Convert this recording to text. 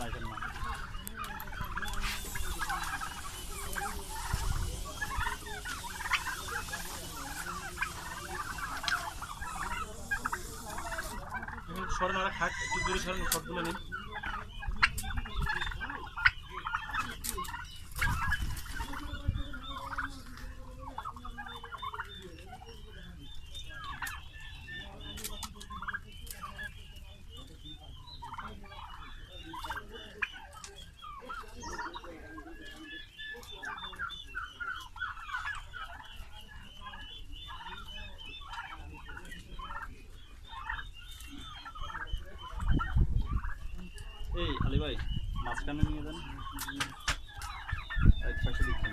লাইটের নাম সরেন ওরা খাক একটু দূরে আলী ভাই মাঝখানে নিয়ে যান। এক পাশে দিচ্ছেন